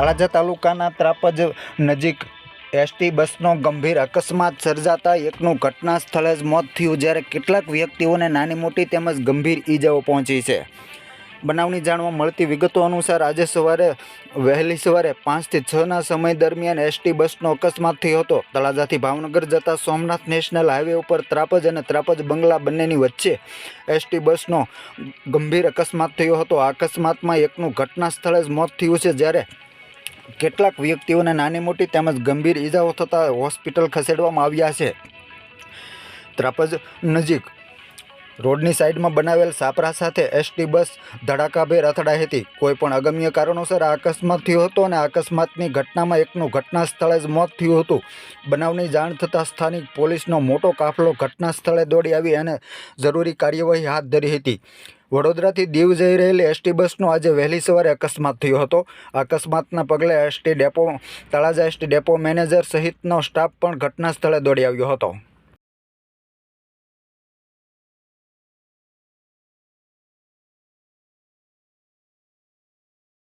તળાજા તાલુકાના ત્રાપજ નજીક એસટી બસનો ગંભીર અકસ્માત સર્જાતા એકનું ઘટના સ્થળે જ મોત થયું, જ્યારે કેટલાક વ્યક્તિઓને નાની મોટી તેમજ ગંભીર ઈજાઓ પહોંચી છે. બનાવની જાણવા મળતી વિગતો અનુસાર, આજે સવારે, વહેલી સવારે પાંચથી છના સમય દરમિયાન એસટી બસનો અકસ્માત થયો હતો. તળાજાથી ભાવનગર જતા સોમનાથ નેશનલ હાઈવે ઉપર ત્રાપજ અને ત્રાપજ બંગલા બંનેની વચ્ચે એસટી બસનો ગંભીર અકસ્માત થયો હતો. આ અકસ્માતમાં એકનું ઘટના સ્થળે જ મોત થયું છે, જ્યારે કેટલાક વ્યક્તિઓને નાની મોટી તેમજ ગંભીર ઈજાઓ થતાં હોસ્પિટલ ખસેડવામાં આવ્યા છે. ત્રાપજ નજીક રોડની સાઈડમાં બનાવેલ સાપરા સાથે એસટી બસ ધડાકાભેર અથડાઈ હતી. કોઈપણ અગમ્ય કારણોસર આ અકસ્માત થયો હતો અને અકસ્માતની ઘટનામાં એકનું ઘટના સ્થળે જ મોત થયું હતું. બનાવની જાણ થતાં સ્થાનિક પોલીસનો મોટો કાફલો ઘટના સ્થળે દોડી આવી અને જરૂરી કાર્યવાહી હાથ ધરી હતી. વડોદરાથી દીવ જઈ રહેલી એસટી બસનો આજે વહેલી સવારે અકસ્માત થયો હતો. અકસ્માતના પગલે ST depot, Talaja ST depot manager સહિતનો સ્ટાફ પણ ઘટના સ્થળે દોડી આવ્યો હતો.